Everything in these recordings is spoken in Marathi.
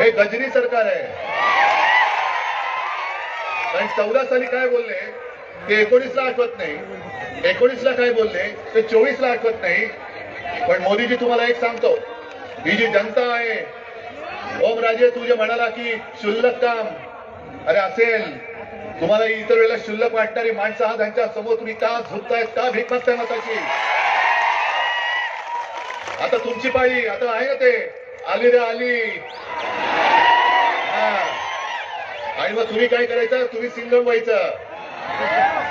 हे गजनी सरकार आहे. कारण चौदा साली काय बोलले? ते एकोणीसला आठवत नाही. एकोणीसला काय बोलले? ते चोवीसला आठवत नाही. पण मोदीजी तुम्हाला एक सांगतो. ही जी जनता आहे ओमराजे तू जे म्हणाला की शुल्लक काम. अरे असेल. तुम्हाला इतर वेळेला शुल्लक वाटणारी माणसं हा त्यांच्यासमोर तुम्ही का झुकताय का भीक मागताय मताची? आता तुमची पाळी आता आहे ना ते. आली रे आली. आणि मग तुम्ही काय करायचं? तुम्ही सिंगम व्हायचं.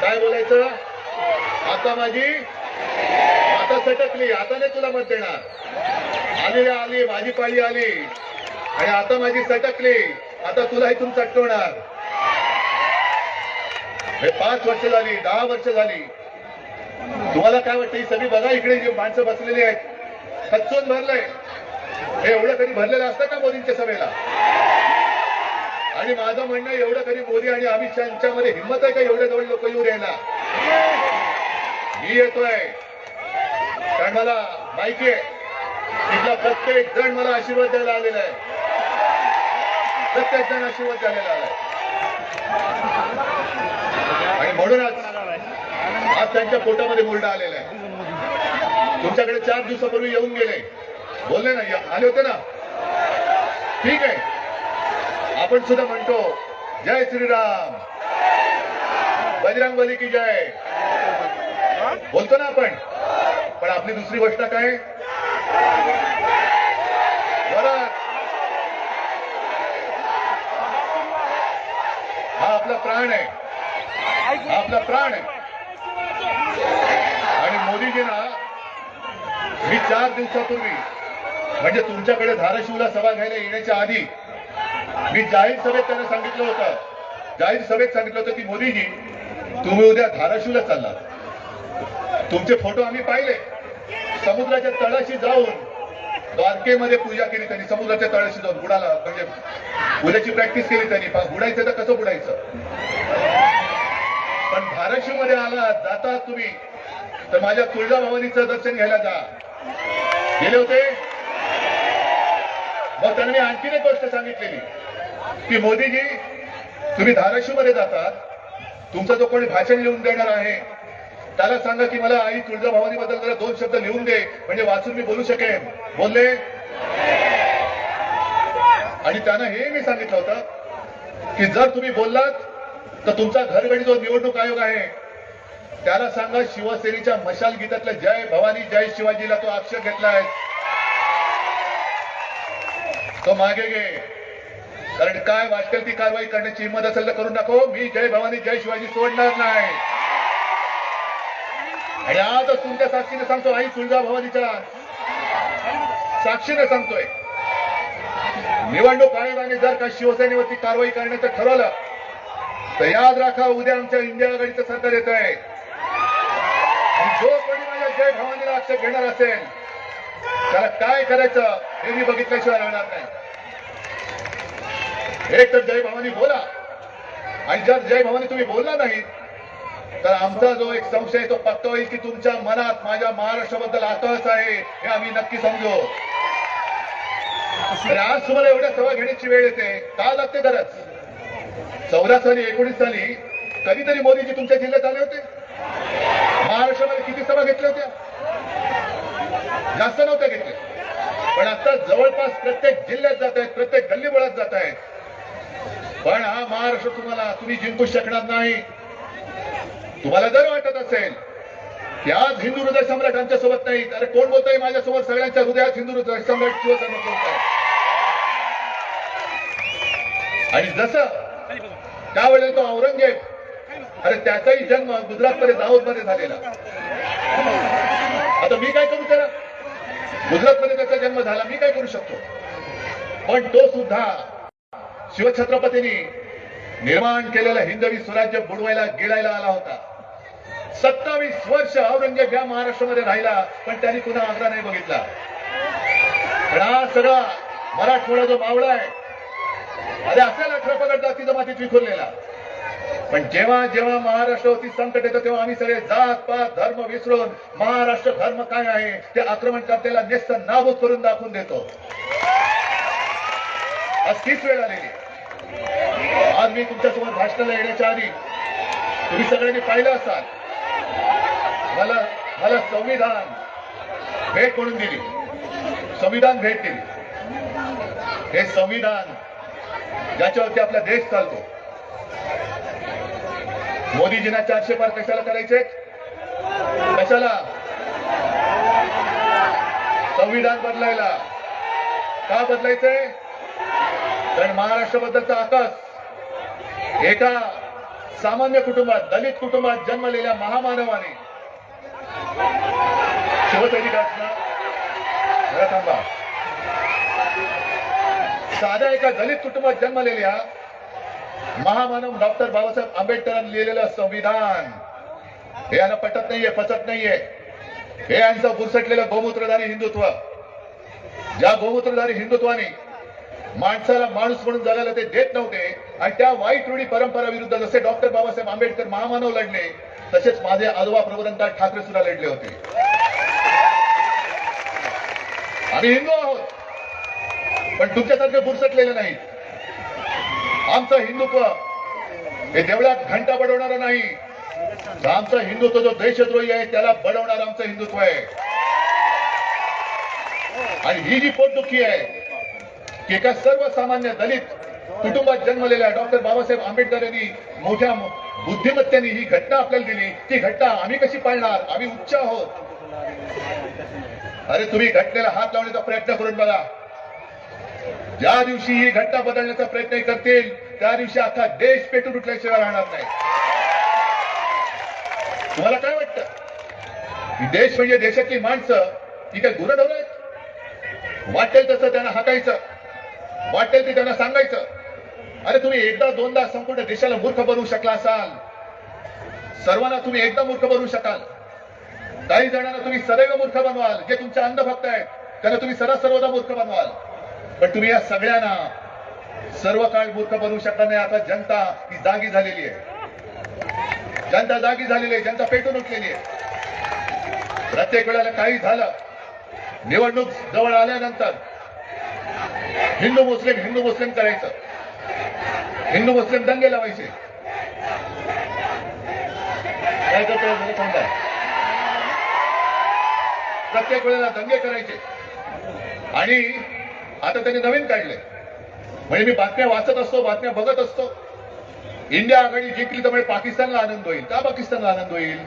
काय बोलायचं? आता माझी आता सटकली. आता नाही तुला मत देणार. आली आली. माझी पाळी आली. आणि आता माझी सटकली. आता तुला इथून चटकवणार. हे पाच वर्ष झाली दहा वर्ष झाली. तुम्हाला काय वाटतं ही सगळी बघा इकडे जी माणसं बसलेली आहेत. खच्चून भरलंय. हे एवढं कधी भरलेलं असतं का मोदींच्या सभेला? आणि माझं म्हणणं एवढं कधी मोदी आणि अमित शहा यांच्यामध्ये हिंमत आहे का एवढे जवळ लोक येऊ द्यायला? मी येतोय. कारण मला माहिती आहे. तिथला प्रत्येक जण मला आशीर्वाद द्यायला आलेला आहे. प्रत्येक जण आशीर्वाद द्यायला आलाय आणि म्हणूनच आज त्यांच्या पोटामध्ये मुरडा आलेला आहे. तुमच्याकडे चार दिवसापूर्वी येऊन गेले. बोलले ना या- आले होते ना? ठीक आहे. आपण सुद्धा म्हणतो जय श्रीराम. बजरंग बली की जय. बोलतो ना आपण. पण आपली दुसरी गोष्ट काय? बरं. हा आपला प्राण आहे. हा आपला प्राण आहे. आणि मोदीजींना मी चार दिवसापूर्वी म्हणजे तुमच्याकडे धाराशिवला सभा घ्यायला येण्याच्या आधी मी जाहीर सभेत त्यांना सांगितलं होतं. जाहीर सभेत सांगितलं होतं की मोदीजी तुम्ही उद्या धाराशिवला चालला तुमचे फोटो आम्ही पाहिले. समुद्राच्या तळाशी जाऊन द्वारकेमध्ये पूजा केली त्यांनी. समुद्राच्या तळाशी जाऊन बुडाला. म्हणजे बुड्याची प्रॅक्टिस केली त्यांनी. बुडायचं तर कसं बुडायचं? पण धाराशिवमध्ये आला जाता तुम्ही. तर माझ्या तुळजाभवानीचं दर्शन घ्यायला जा. गेले होते? मग त्यांनी आणखीन एक गोष्ट सांगितलेली. की मोदीजी तुम्ही धाराशिवमध्ये जातात. तुमचा जो कोणी भाषण लिहून देणार आहे त्याला सांगा की मला आई तुळजाभवानी बद्दल जरा दोन शब्द लिहून दे म्हणजे वाचून मी बोलू शकेन. बोलले? आणि त्यांना हे मी सांगितलं होतं की जर तुम्ही बोललात तर तुमचा घरगडी जो निवडणूक आयोग आहे त्याला सांगा शिवसेनेच्या मशाल गीतातल्या जय भवानी जय शिवाजीला तो आक्षेप घेतला आहे तो मागे घे. कारण काय वाटेल ती कारवाई करण्याची हिंमत असेल तर करून दाखव. मी जय भवानी जय शिवाजी सोडणार नाही. आणि आज तुमच्या साक्षीने सांगतो आई तुळजा भवानीच्या. साक्षीने सांगतोय. निवडणूक आयोगाने जर का शिवसेनेवरती कारवाई करण्याचं ठरवलं तर याद राखा उद्या आमच्या इंडिया आघाडीचं सरकार येत आहे. आणि जो कोणी माझ्या जय भवानीला आक्षेप घेणार असेल त्याला काय करायचं हे मी बघितल्याशिवाय राहणार नाही. एक तर जय भवानी बोला. आणि जर जय भवानी तुम्ही बोलला नाही तर आमचा जो एक संशय आहे तो पक्का होईल की तुमच्या मनात माझ्या महाराष्ट्राबद्दल आकस आहे हे आम्ही नक्की समजू. आज तुम्हाला एवढ्या सभा घेण्याची वेळ येते का लागते गरज चौदा साली एकोणीस साली कधीतरी मोदीजी तुमच्या जिल्ह्यात आले होते? महाराष्ट्रामध्ये किती सभा घेतल्या होत्या? जास्त नव्हत्या घेतल्या. पण आता जवळपास प्रत्येक जिल्ह्यात जात आहेत प्रत्येक गल्लीबोळात जात आहेत. पण हा महाराष्ट्र तुम्हाला तुम्ही जिंकू शकणार नाही. तुम्हाला जर वाटत असेल की आज हिंदू हृदय सम्राट आमच्यासोबत नाही अरे कोण बोलतोय माझ्यासोबत? सगळ्यांच्या हृदयात हिंदू हृदय सम्राट शिवसेना बोलत आणि जसं त्यावेळेला तो औरंगजेब अरे त्याचाही जन्म गुजरातमध्ये दाहोदमध्ये झालेला. आता मी काय करू त्याला? गुजरातमध्ये त्याचा जन्म झाला मी काय करू शकतो? पण तो सुद्धा शिवछत्रपतींनी निर्माण केलेलं हिंदवी स्वराज्य बुडवायला गिळायला आला होता. सत्तावीस वर्ष औरंगजेब या महाराष्ट्रामध्ये राहिला पण त्यांनी पुन्हा आग्रा नाही बघितला. पण हा सगळा मराठवाडा जो मावळा आहे अरे असेल अठरा पगड जाती जमातीत विखुरलेला. पण जेव्हा जेव्हा महाराष्ट्रावरती संकट येतं तेव्हा आम्ही सगळे जात पात धर्म विसरून महाराष्ट्र धर्म काय आहे ते आक्रमणकर्त्याला नेस्त नाबूद करून दाखवून देतो. आज तीच वेळ आलेली. आज मी तुमच्यासमोर भाषणाला येण्याच्या आधी तुम्ही सगळ्यांनी पाहिलं असाल मला मला संविधान भेट म्हणून दिली. संविधान भेट दिली. हे संविधान ज्याच्यावरती आपला देश चालतो. मोदीजींना चारशे पार कशाला करायचे? कशाला? संविधान बदलायला. का बदलायचंय? कारण महाराष्ट्राबद्दलचा आकाश एका सामान्य कुटुंबात दलित कुटुंबात जन्मलेल्या महामानवाने शिवसैनिकांना थांबा साध्या एका दलित कुटुंबात जन्मलेल्या महामानव डॉक्टर बाबासाहेब आंबेडकरांनी लिहिलेलं संविधान. हे यांना पटत नाहीये पचत नाहीये. हे यांचं बुरसटलेलं गोमूत्रधारी हिंदुत्व. ज्या गोमूत्रधारी हिंदुत्वाने माणसाला माणूस म्हणून जगायला ते देत नव्हते. आणि त्या वाईट रूढी परंपरा विरुद्ध जसे डॉक्टर बाबासाहेब आंबेडकर महामानव लढले तसेच माझे आजोबा प्रबोधनकार ठाकरे सुद्धा लढले होते. आम्ही हिंदू आहोत पण तुमच्यासारखे बुरसटलेले नाही. आमचं हिंदुत्व हे देवळात घंटा बडवणार नाही. आमचा हिंदुत्व जो देशद्रोही आहे त्याला बडवणार आमचं हिंदुत्व आहे. आणि ही जी पोटदुखी आहे एका सर्वसामान्य दलित कुटुंबात जन्मलेल्या डॉक्टर बाबासाहेब आंबेडकर यांनी मोठ्या बुद्धिमत्तेने ही घटना आपल्याला दिली. ती घटना आम्ही कशी पाळणार? आम्ही उच्च आहोत. अरे तुम्ही घटनेला हात लावण्याचा प्रयत्न करून बघा. ज्या दिवशी ही घटना बदलण्याचा प्रयत्न करतील त्या दिवशी अख्खा देश पेटून उठल्याशिवाय राहणार नाही. तुम्हाला काय वाटतं? देश म्हणजे देशातली माणसं ही काय गुरढोर आहेत? वाटेल तसं त्यांना हाकायचं. वाटेल ते त्यांना सांगायचं. अरे तुम्ही एकदा दोनदा संपूर्ण देशाला मूर्ख बनवू शकला असाल? सर्वांना तुम्ही एकदा मूर्ख बनवू शकाल. काही जणांना तुम्ही सदैव मूर्ख बनवाल जे तुमच्या अंधभक्त आहेत. त्यांना तुम्ही सदा सर्वदा मूर्ख बनवाल. पण तुम्ही या सगळ्यांना सर्व काळ मूर्ख बनवू शकता नाही. आता जनता ही जागी झालेली आहे. जनता जागी झालेली आहे. जनता पेटून उठलेली आहे. प्रत्येक वेळेला काही झालं. निवडणूक जवळ आल्यानंतर हिंदू मुस्लिम हिंदू मुस्लिम करायचं. हिंदू मुस्लिम दंगे लावायचे. काय करतो जरा प्रत्येक वेळेला दंगे करायचे. आणि आता त्यांनी नवीन काढले. म्हणजे मी बातम्या वाचत असतो बातम्या बघत असतो. इंडिया आघाडी जिंकली त्यामुळे म्हणजे पाकिस्तानला आनंद होईल. का पाकिस्तानला आनंद होईल?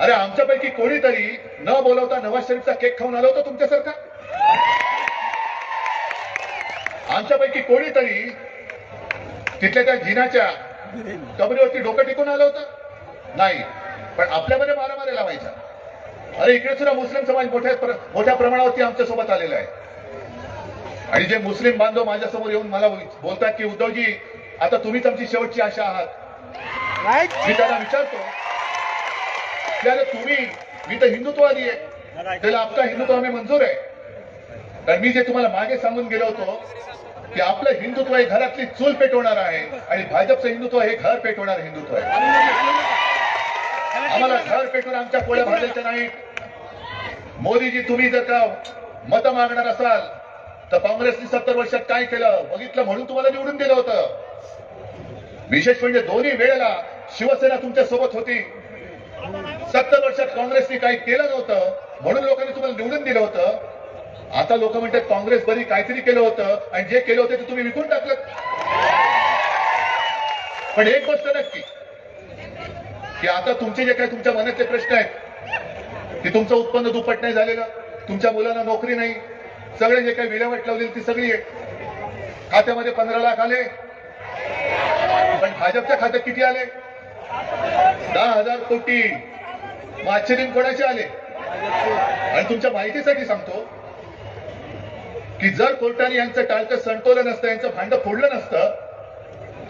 अरे आमच्यापैकी कोणीतरी न बोलवता नवाज शरीफचा केक खाऊन आला होता तुमच्यासारखा? आमच्यापैकी कोणीतरी तिथल्या त्या जिनाच्या कबरीवरती डोकं टिकून आलं होतं? नाही. पण आपल्यामध्ये मारामारी लावायचा अरे इकडे सुद्धा मुस्लिम समाज मोठ्या प्र- मोठ्या प्रमाणावरती आमच्यासोबत आलेला आहे. आणि जे मुस्लिम बांधव माझ्यासमोर येऊन मला बोलतात की उद्धवजी आता तुम्हीच आमची शेवटची आशा आहात. मी त्यांना विचारतो की अरे तुम्ही मी तर हिंदुत्ववादी आहे. त्याला आपला हिंदुत्व आम्ही मंजूर आहे. कारण मी जे तुम्हाला मागे सांगून गेलो होतो की आपलं हिंदुत्व हे घरातली चूल पेटवणार आहे आणि भाजपचं हिंदुत्व हे घर पेटवणार हिंदुत्व आहे. आम्हाला घर पेटून आमच्या पोळ्या भाजायच्या नाही मोदीजी तुम्ही जर का मत मागणार असाल तर काँग्रेसने सत्तर वर्षात काय केलं? बघितलं म्हणून तुम्हाला निवडून दिलं होतं. विशेष म्हणजे दोन्ही वेळेला शिवसेना तुमच्यासोबत होती. सत्तर वर्षात काँग्रेसने काही केलं नव्हतं म्हणून लोकांनी तुम्हाला निवडून दिलं होतं. आता लोक म्हणतात काँग्रेस बरी काहीतरी केलं होतं आणि जे केलं होतं ते तुम्ही विकून टाकलं. पण एक गोष्ट नक्की की आता तुमचे जे काही तुमच्या मनातले प्रश्न आहेत की तुमचं उत्पन्न दुप्पट नाही झालेलं तुमच्या मुलांना नोकरी नाही सगळे जे काही विल्हेवाट लावलेली ती सगळी आहे. खात्यामध्ये पंधरा लाख आले पण भाजपच्या खात्यात किती आले? दहा हजार कोटी. मग आश्चर्य कोणाचे आले? आणि तुमच्या माहितीसाठी सांगतो की जर कोर्टाने यांचं टाळकं संटवलं नसतं यांचं भांडं फोडलं नसतं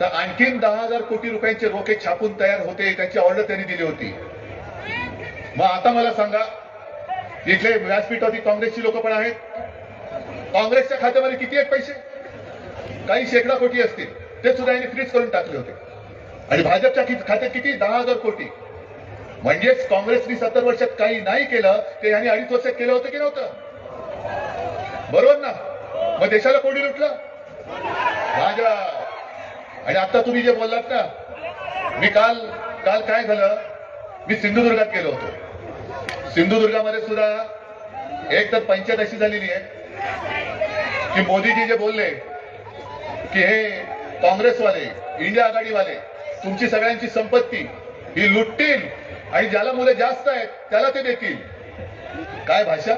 तर आणखीन दहा हजार कोटी रुपयांचे रोखे छापून तयार होते त्याची ऑर्डर त्यांनी दिली होती. मग आता मला सांगा इथले व्यासपीठावरती काँग्रेसची लोक पण आहेत. काँग्रेसच्या खात्यामध्ये किती आहेत पैसे? काही शेकडा कोटी असतील. ते सुद्धा यांनी फ्रीज करून टाकले होते. आणि भाजपच्या खात्यात किती? दहा हजार कोटी. म्हणजेच काँग्रेसनी सत्तर वर्षात काही नाही केलं ते यांनी अडीच वर्षात केलं होतं की नव्हतं? बरोबर ना? मग देशाला कोणी लुटलं? माझ्या आणि आता तुम्ही जे बोललात ना मी काल काल काय झालं? मी सिंधुदुर्गात गेलो होतो. सिंधुदुर्गामध्ये सुद्धा एक तर पंचायत अशी झालेली आहे. की मोदीजी जे बोलले की हे काँग्रेसवाले इंडिया आघाडीवाले तुमची सगळ्यांची संपत्ती ही लुटतील आणि ज्याला मुले जास्त आहेत त्याला ते देतील. काय भाषा?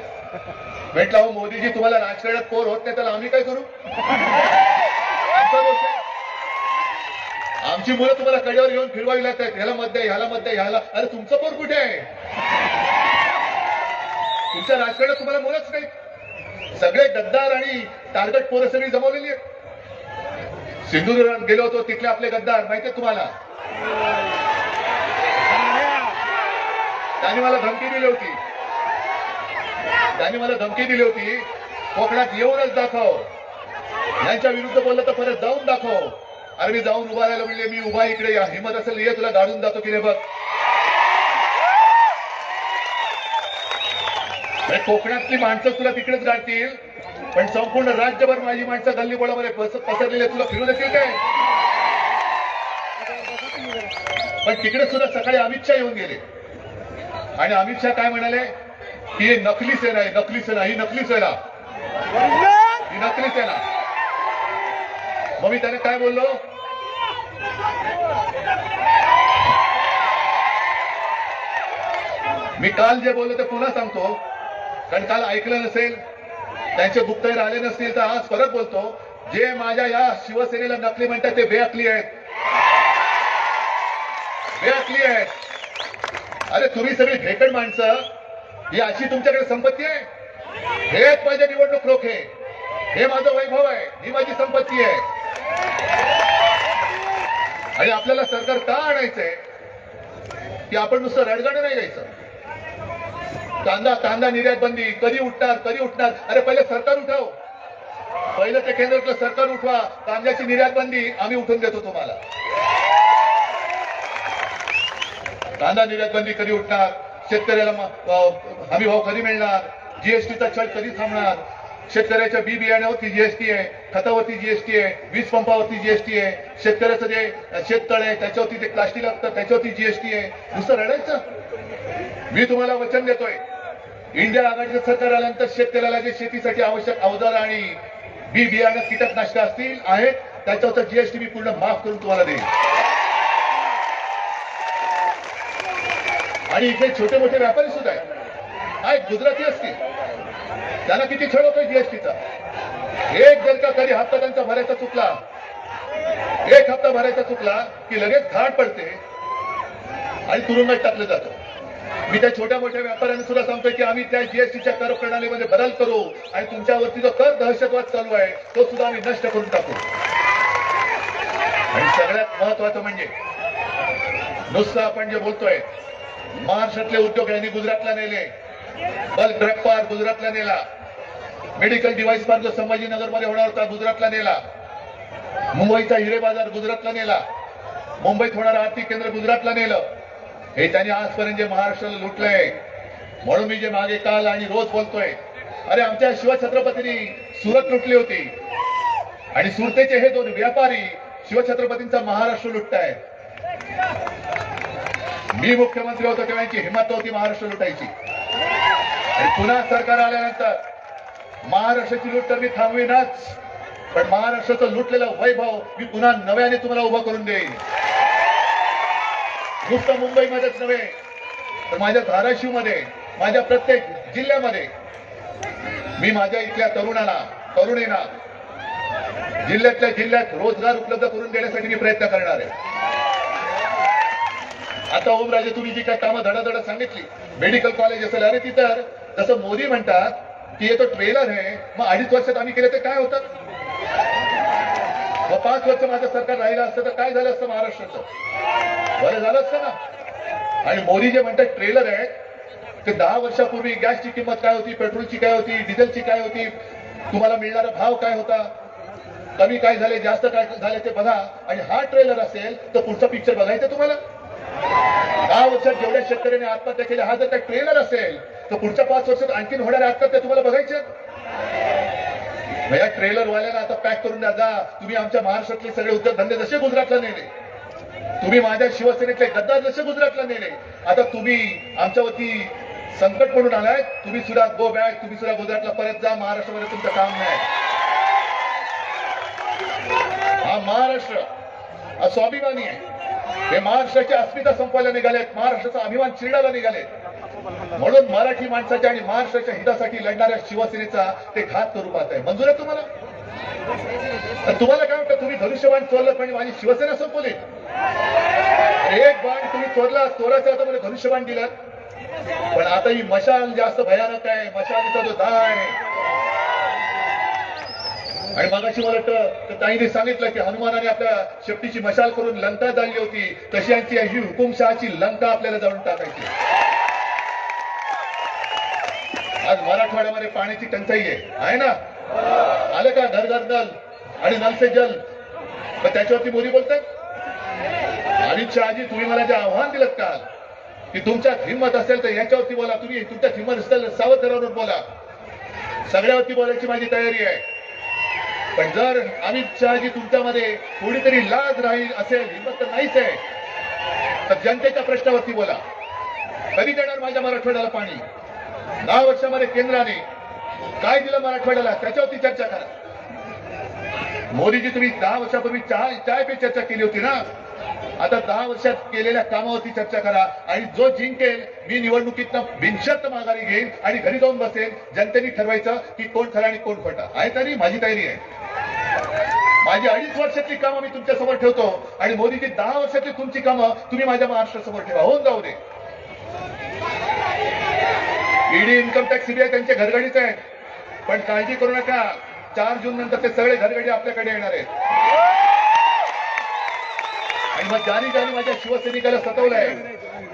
म्हटलं हो मोदीजी तुम्हाला राजकारणात पोर होत नाही त्याला आम्ही काय करू? आमची मुलं तुम्हाला कड्यावर घेऊन फिरवावी लागतात. ह्याला मत द्या ह्याला मत द्या ह्याला अरे तुमचं पोर कुठे आहे? तुमच्या राजकारणात तुम्हाला मुलंच नाही. सगळे गद्दार आणि टार्गेट पोरं सगळी जमवलेली आहेत. सिंधुदुर्गात गेलो होतो तिथले आपले गद्दार माहितीये तुम्हाला? त्यांनी मला धमकी दिली होती. त्यांनी मला धमकी दिली होती कोकणात येऊनच दाखव. यांच्या विरुद्ध बोललं तर परत जाऊन दाखव. अरे मी जाऊन उभा राहायला म्हणजे मी उभा इकडे या. हिमत असेल ये तुला गाडून जातो की रे बघ. कोकणातली माणसं तुला तिकडेच गाडतील पण संपूर्ण राज्यभर माझी माणसं गल्ली बोळामध्ये पसरलेली तुला फिरून देतील काय? पण तिकडे सुद्धा सकाळी अमित शहा येऊन गेले. आणि अमित शहा काय म्हणाले? हे नकली सेना आहे नकली सेना ही नकली सेना. ही नकली सेना. मग मी त्याने काय बोललो? मी काल जे बोललो ते पुन्हा सांगतो. कारण काल ऐकलं नसेल त्यांचे गुप्तहेर आले नसतील तर आज परत बोलतो. जे माझ्या या शिवसेनेला नकली म्हणतात ते बेअकली आहेत. बेअकली आहेत. अरे तुम्ही सगळी भेकड माणसं ही अशी तुमच्याकडे संपत्ती आहे? हेच माझे निवडणूक रोखे हे माझं वैभव आहे. ही माझी संपत्ती आहे. आणि आपल्याला सरकार का आणायचंय? की आपण नुसतं रडगाणं नाही घ्यायचं कांदा कांदा निर्यात बंदी. कधी उठणार कधी उठणार? अरे पहिले सरकार उठाव. पहिलं ते केंद्रातलं सरकार उठवा. कांद्याची निर्यात बंदी आम्ही उठून देतो तुम्हाला. कांदा निर्यात बंदी कधी उठणार? शेतकऱ्याला हमी भाव कधी मिळणार? जीएसटीचा छळ कधी थांबणार? शेतकऱ्याच्या बी बियाण्यावरती जीएसटी आहे खतावरती जीएसटी आहे वीज पंपावरती जीएसटी आहे. शेतकऱ्याचं जे शेततळ आहे त्याच्यावरती ते प्लास्टिक लागतं त्याच्यावरती जीएसटी आहे. नुसतं रडायचं? मी तुम्हाला वचन देतोय. इंडिया आघाडीचं सरकार आल्यानंतर शेतकऱ्याला जे शेतीसाठी आवश्यक अवजार आणि बी बियाणं कीटकनाशक असतील आहेत त्याच्यावरचा जीएसटी मी पूर्ण माफ करून तुम्हाला देईन. आणि इथे छोटे मोठे व्यापारी सुद्धा आहेत. आहेत गुजराती असतील. त्यांना किती छळ होतोय जीएसटीचा एक जर का कधी हप्ता त्यांचा भरायचा चुकला एक हप्ता भरायचा चुकला की लगेच घाट पडते आणि तुरुंगात टाकलं जातं. मी त्या छोट्या मोठ्या व्यापाऱ्यांना सुद्धा सांगतोय की आम्ही त्या जीएसटीच्या कर प्रणालीमध्ये बदल करू आणि तुमच्यावरती जो कर दहशतवाद चालू आहे तो सुद्धा आम्ही नष्ट करून टाकू. आणि सगळ्यात महत्वाचं म्हणजे नुसतं आपण जे बोलतोय महाराष्ट्रातले उद्योग यांनी गुजरातला नेले. बल्क ड्रग पार्क गुजरातला नेला. मेडिकल डिव्हाइस पार्क जो संभाजीनगरमध्ये होणार होता गुजरातला नेला. मुंबईचा हिरे बाजार गुजरातला नेला. मुंबईत होणारं आर्थिक केंद्र गुजरातला नेलं. हे त्यांनी आजपर्यंत जे महाराष्ट्राला लुटलंय म्हणून मी जे मागे काल आणि रोज बोलतोय अरे आमच्या शिवछत्रपतींनी सुरत लुटली होती. आणि सुरतेचे हे दोन व्यापारी शिवछत्रपतींचा महाराष्ट्र लुटतायत. मी मुख्यमंत्री होतो तेव्हा यांची हिंमत होती महाराष्ट्र लुटायची. आणि पुन्हा सरकार आल्यानंतर महाराष्ट्राची लूट तर मी थांबवीनच पण महाराष्ट्राचं लुटलेलं वैभव मी पुन्हा नव्याने तुम्हाला उभं करून देईन. नुसतं मुंबईमध्येच नव्हे तर माझ्या धाराशिवमध्ये माझ्या प्रत्येक जिल्ह्यामध्ये मी माझ्या इथल्या तरुणांना तरुणींना जिल्ह्यातल्या जिल्ह्यात रोजगार उपलब्ध करून देण्यासाठी मी प्रयत्न करणार आहे. आता ओमराजे तुम्ही जी काय कामं धडाधडा सांगितली मेडिकल कॉलेज असेल अरे ती तर जसं मोदी म्हणतात की हे तो ट्रेलर आहे मग अडीच वर्षात आम्ही केले ते काय होतं? मग पाच वर्ष माझं सरकार राहिलं असतं तर काय झालं असतं महाराष्ट्राचं? बरं झालं असतं ना. आणि मोदी जे म्हणतात ट्रेलर आहे ते दहा वर्षापूर्वी गॅसची किंमत काय होती पेट्रोलची काय होती डिझेलची काय होती तुम्हाला मिळणारा भाव काय होता कमी काय झाले जास्त काय झाले ते बघा. आणि हा ट्रेलर असेल तर पुढचा पिक्चर बघायचा तुम्हाला? दहा वर्षात जेवढ्या शेतकऱ्यांनी आत्महत्या केल्या हा जर काही ट्रेनर असेल तर पुढच्या पाच वर्षात आणखीन होणाऱ्या आत्महत्या तुम्हाला बघायच्या? या ट्रेलर वाल्याला आता पॅक करून द्या. जा तुम्ही आमच्या महाराष्ट्रातले सगळे उद्योगधंदे जसे गुजरातला नेले तुम्ही माझ्या शिवसेनेतले गद्दार जसे गुजरातला नेले आता तुम्ही आमच्यावरती संकट म्हणून आलाय तुम्ही सुद्धा गो बॅक तुम्ही सुद्धा गुजरातला परत जा महाराष्ट्रामध्ये तुमचं काम नाही. हा महाराष्ट्र हा स्वाभिमानी आहे. हे महाराष्ट्राची अस्मिता संपवायला निघालेत महाराष्ट्राचा अभिमान चिरडायला निघाले. म्हणून मराठी माणसाच्या आणि महाराष्ट्राच्या हितासाठी लढणाऱ्या शिवसेनेचा ते घात स्वरूपात आहे मंजूर आहे तुम्हाला? तर तुम्हाला काय वाटतं तुम्ही धनुष्यबाण चोरलं पण माझी शिवसेना संपवली? एक बाण तुम्ही चोरला चोराच्या आता मला धनुष्यबाण दिलं. पण आता ही मशाल जास्त भयानक आहे मशालीचा जो दाह आहे आणि मगाशी मला वाटतं तर ताईने सांगितलं की हनुमानाने आपल्या शेपटीची मशाल करून लंका जाळली होती. तशी यांची अशी हुकुमशहाची लंका आपल्याला जाऊन टाकायची. आज मराठवाड्यामध्ये पाण्याची टंचाई आहे. आहे ना? आलं का? घर घर नल आणि नल से जल. मग त्याच्यावरती मोदी बोलतात? अमित शहाजी तुम्ही मला जे आव्हान दिलं काल की तुमच्यात हिंमत असेल तर याच्यावरती बोला. तुम्ही तुमच्यात हिंमत असेल तर सावध बोला. सगळ्यावरती बोलायची माझी तयारी आहे. पण जर अमित शहाजी तुमच्यामध्ये थोडी लाज राहील असेल हिंमत तर नाहीच आहे. तर जनतेच्या प्रश्नावरती बोला. कधी देणार माझ्या मराठवाड्याला पाणी? दहा वर्षामध्ये केंद्राने काय दिलं मराठवाड्याला? त्याच्यावरती चर्चा करा. मोदीजी तुम्ही दहा वर्षापूर्वी चहा चाय पे चर्चा केली होती ना? आता दहा वर्षात केलेल्या कामावरती चर्चा करा. आणि जो जिंकेल मी निवडणुकीतनं बिनशर्त माघारी घेईन आणि घरी जाऊन बसेल. जनतेने ठरवायचं की कोण खरा आणि कोण खोटा. आहे तरी माझी तयारी आहे. माझी अडीच वर्षातली कामं मी तुमच्यासमोर ठेवतो. आणि मोदीजी दहा वर्षातली तुमची कामं तुम्ही माझ्या महाराष्ट्रासमोर ठेवा. होऊन जाऊ दे. ईडी इन्कम टॅक्स सीबीआय त्यांच्या घरगडीच आहेत. पण काळजी करू नका. चार जून नंतर ते सगळे घरगडी आपल्याकडे येणार आहेत. आणि मग ज्याने ज्याने माझ्या शिवसैनिकाला सतवलंय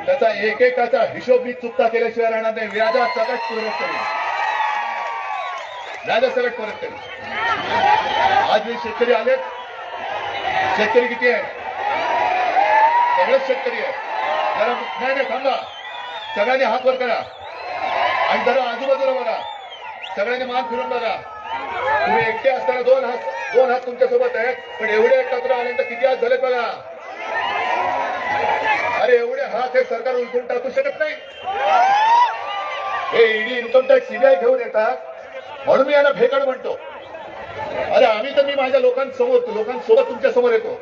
त्याचा एकेकाचा हिशोब मी चुकता केल्याशिवाय राहणार नाही. व्याजा सगळ्यात परत करेल व्याजा सगळ्यात परत करेल आज मी शेतकरी आलेत शेतकरी किती आहे सगळेच शेतकरी आहे जरा नाही नाही थांबा. सगळ्यांनी हात वर करा. आणि जरा आजूबाजूला बघा. सगळ्यांनी मान फिरून बघा. तुम्ही एकटे असताना दोन हात दोन हात तुमच्यासोबत आहेत पण एवढे एकत्र आल्यानंतर किती हात झाले बघा. अरे एवढे हात हे सरकार उलटून टाकू शकत नाही? हे ईडी इन्कम टॅक्स सीबीआय घेऊन येतात म्हणून मी यांना भेकड म्हणतो. अरे आम्ही तर मी माझ्या लोकांसमोर लोकांसोबत तुमच्यासमोर येतो.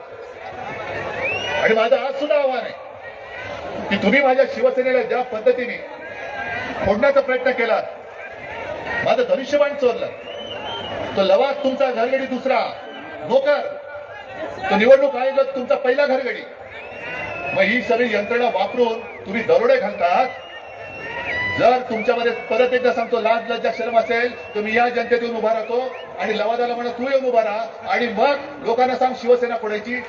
आणि माझं आज सुद्धा आव्हान आहे. की तुम्ही माझ्या शिवसेनेला ज्या पद्धतीने फोडण्याचा प्रयत्न केला माझं धनुष्यबाण चोरलं तो लवास तुमचा घरगडी दुसरा नोकर तो निवडणूक आयोग तुमचा पहिला घरगडी. मग ही सगळी यंत्रणा वापरून तुम्ही दरोडे घालतात? जर तुमच्यामध्ये परत एकदा सांगतो लाज लज्जा शरम असेल तर मी या जनतेत येऊन उभा राहतो आणि लवादाला म्हणा तू येऊन उभा राहा आणि मग लोकांना सांग शिवसेना फोडायची.